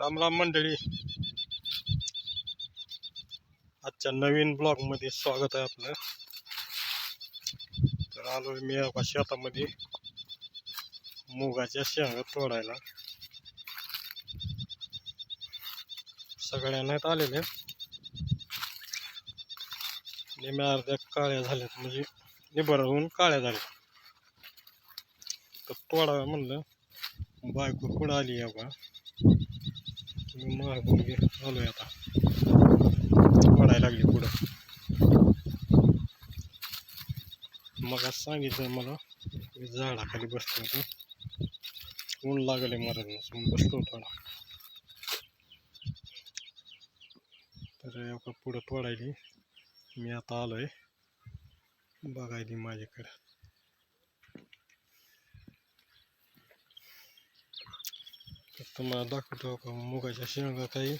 रामराम मंडळी. आजच्या नवीन ब्लॉगमध्ये स्वागत आहे आपलं. तर आलो मी एका शेतामध्ये. मुगाच्या शेंगा तोडायला. सगळ्या नाहीत आलेल्या. निम्या अर्ध्या काळ्या झाल्यात म्हणजे निबरहून काळ्या झाल्या तर तोडाव्या म्हणलं. बायको पुढं आली आहे बा. मी मागून चालू आहे आता. पडायला लागली पुढं. मग आज सांगितलं मला झाडाखाली बसलो होतो. ऊन लागले मरण मग बसलो थोडा तर एवढं पुढं तोडायली मी आता आलो आहे बघायली माझ्याकडे. तर तुम्हाला दाखवतो का मुगाच्या शेंगा काही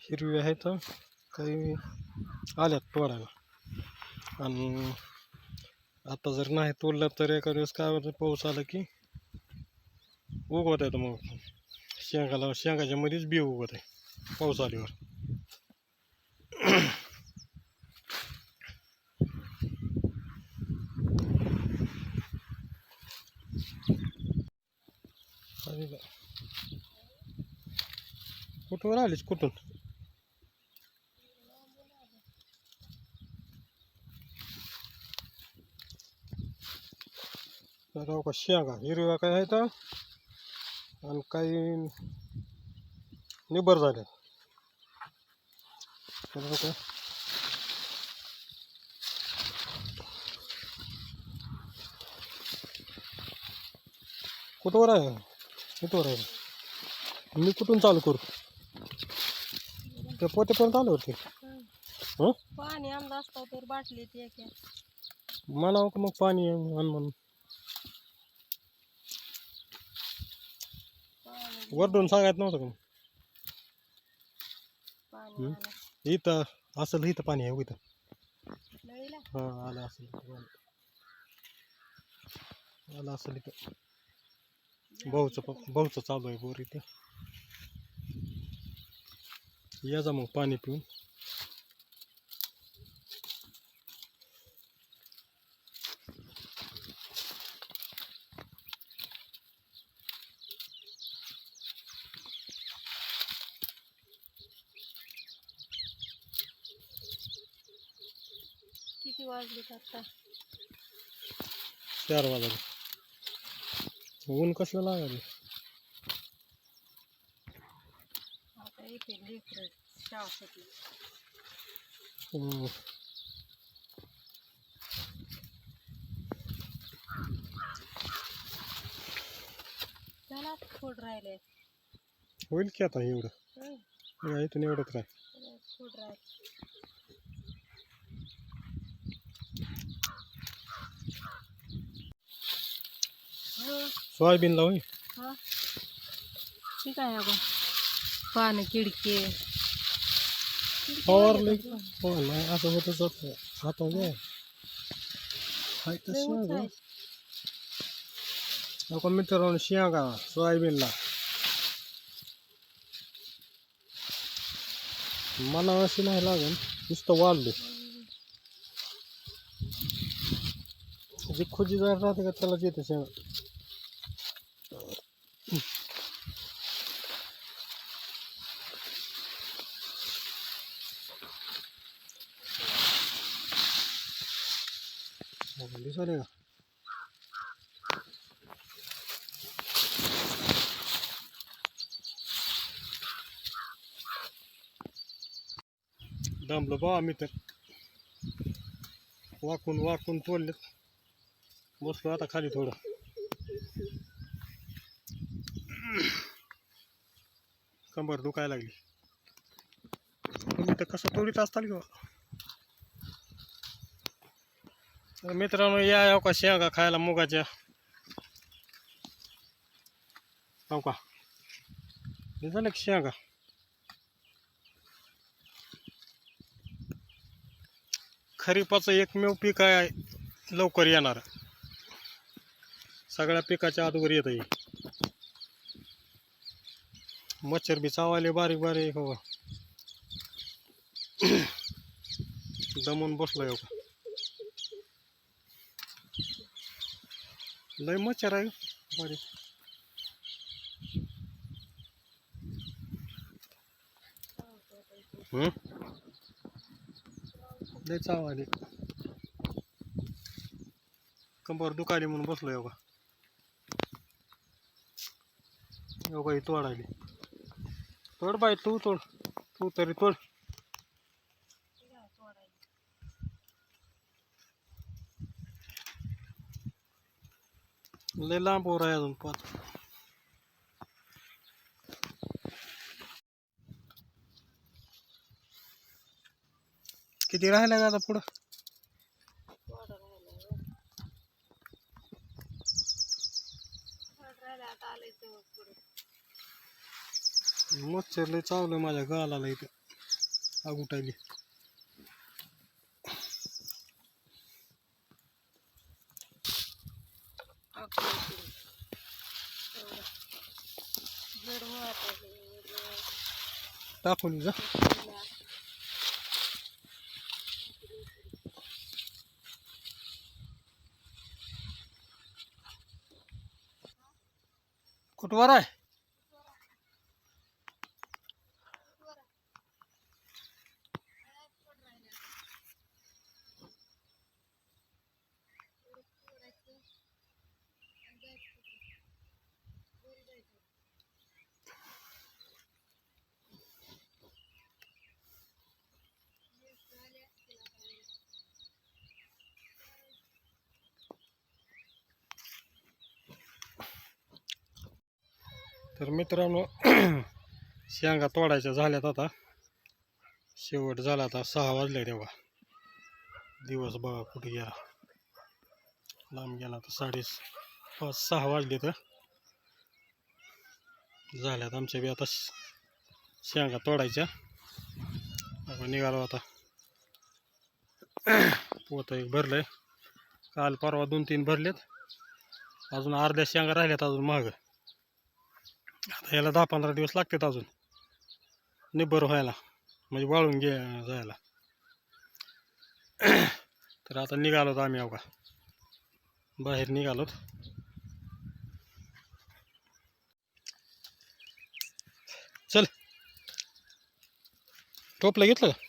हिरवी आहेत काही आल्यात तोडायला आणि आता जर नाही तोडलं तर एका दिवस काय होतं पाऊस आला की उगवत आहे मग शेंगाला शेंगाच्या मध्येच बी उगवत आहे पाऊस आल्यावर आणि काय? कुठवर आलीस कुठून तर का शेंगा हिरव्या काय आहेत आणि काही निबर झाले तर कुठवर आहे कुठवर आहे मी कुठून चालू करू त्या पोतेपर्यंत आलो होते. हं? पाणी आणलं असतं तर बाटली ती एक म्हणावं का मग पाणी आण म्हणून. पाणी वरडून सांगायचं नव्हतं का मग? पाणी हं? आलं. इथं असेल इथं पाणी आहे हो इथं. नळीला? हां आलं असेल इथं पाणी. आलं असेल इथं. भाऊचं प- भाऊचं चालू आहे बोर इथं. या जा मग पाणी पिऊन किती वाजले आता? चार वाजले. ऊन कसलं लागायला आता येते लेकर शाळा सुटली हम्म. त्याला फूड राहिले होईल की आता एवढं? या इथून एवढंच काय फूड राहिले सोयाबीनला होईल हा. ठीक आहे अगं. पानं किडके हो नाही असं होतं आता काय हाय तर शेंगा नको मित्रांनो शेंगा सोयाबीनला मला अशी नाही लागेल नुसतं वाढले जी खुजी जर राहते का त्याला येते शेंगा दिसाले का? दमलो बा आम्ही तर. वाकून वाकून तोडलेत बसलो आता खाली थोडं. कंबर दुखायला लागली. तुम्ही तर कसं तोडीत असताल किंवा? तर मित्रांनो या हो का शेंगा खायला मुगाच्या. हो का? झालं की शेंगा? खरीपाचं एकमेव पीक आहे लवकर येणार. सगळ्या पिकाच्या अगोदर येतं आहे मच्छर बी चावाले बारीक बारीक हो. दमून बसलो हो का? लय मच्छर आहे. हम्म लय चाव आली. कंबर दुखाली म्हणून बसलोय हो का हो तोडायली. तोड बाई तू तोड. तू तरी तोड. लय लांब वर आहे अजून पाच किती राहिल्या का आता पुढं मच्छर लय चावलं माझ्या गालाला इथं आग टाकून जा. कुठवर आहे? तर मित्रांनो शेंगा तोडायच्या झाल्यात आता. शेवट झाला आता सहा वाजले तेव्हा दिवस बघा कुठे गेला. लांब गेला तर साडे पाच सहा वाजले तर झाल्यात आमच्या बी आता शेंगा तोडायच्या. आपण निघालो आता. पोत एक भरलंय. काल परवा दोन तीन भरलेत. अजून अर्ध्या शेंगा राहिल्यात अजून मागं. याला दहा पंधरा दिवस लागतात अजून. निब्बर व्हायला म्हणजे वाळून घे जायला. तर आता निघालोत आम्ही अवघा बाहेर निघालोत. चल. टोपलं घेतलं का?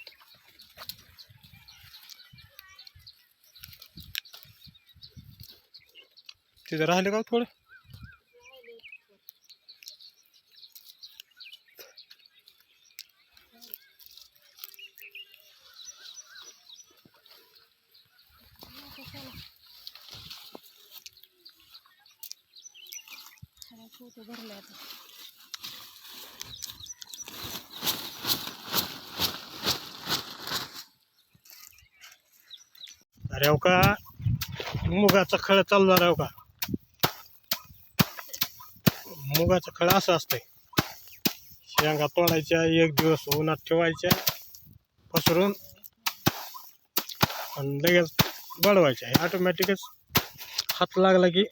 तिथे राहिले का हो थोडे? फोटो भरले आता. अरे हो का? मुगाचा खळ चालू झाला हो का? मुगाचा खळ असं असतंय. शेंगा तोडायच्या एक दिवस उन्हात ठेवायच्या पसरून आणि लगेच बळवायच्या ऑटोमॅटिकच हात लागला की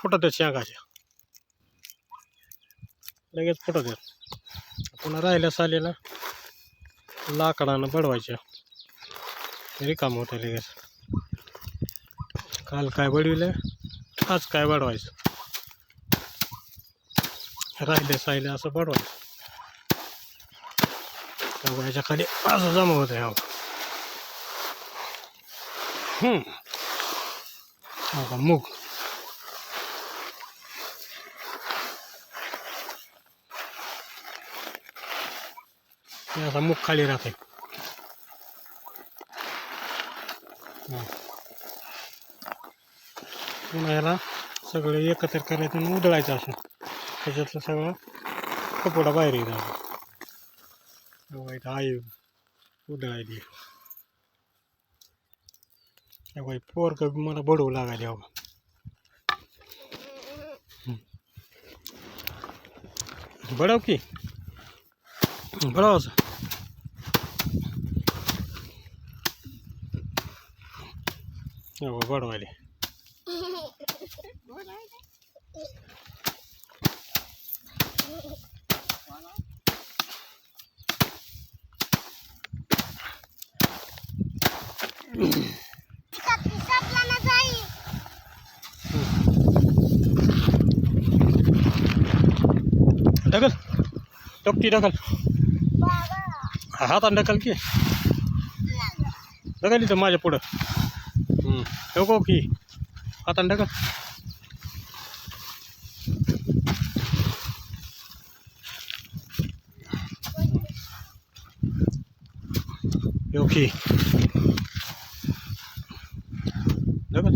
फुटत शेंगाच्या. लगेच फुटत आहेत पुन्हा राहिल्या सालीला लाकडानं बडवायच्या. रिकाम होतं लगेच. काल काय बडविलं? आज काय बडवायचं? राहिले साहिले असं बडवायचं. तेव्हा याच्या खाली असं जमा होतं ह्या हम्म. हो का? मूग. असा मुख खाली राहते पुन्हा याला सगळं एकत्र करायचं आणि उधळायचं असं. त्याच्यातलं सगळं कपोडा बाहेर येतं तेव्हा इथं आई उधळायली. बाई पोर का मला बडवू लागायला अहो. बडव की. Proszę. Ja, wo war der? ડગલ ढकल हाताने ढकल की ढकल इथं माझ्या पुढं हम्म. नको की हाताने ढकल ओके ढकल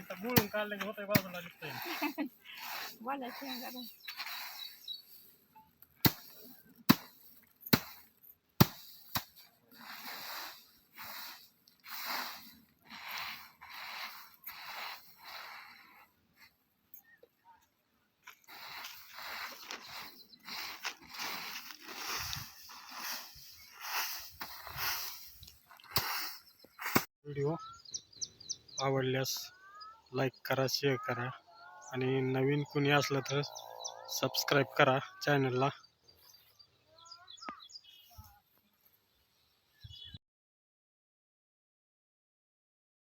नुसतं बुळून काढलं की होतंय बाजूला दिसतंय. बोला शेंगा व्हिडिओ आवडल्यास लाईक करा शेअर करा आणि नवीन कुणी असलं तर सबस्क्राईब करा चॅनलला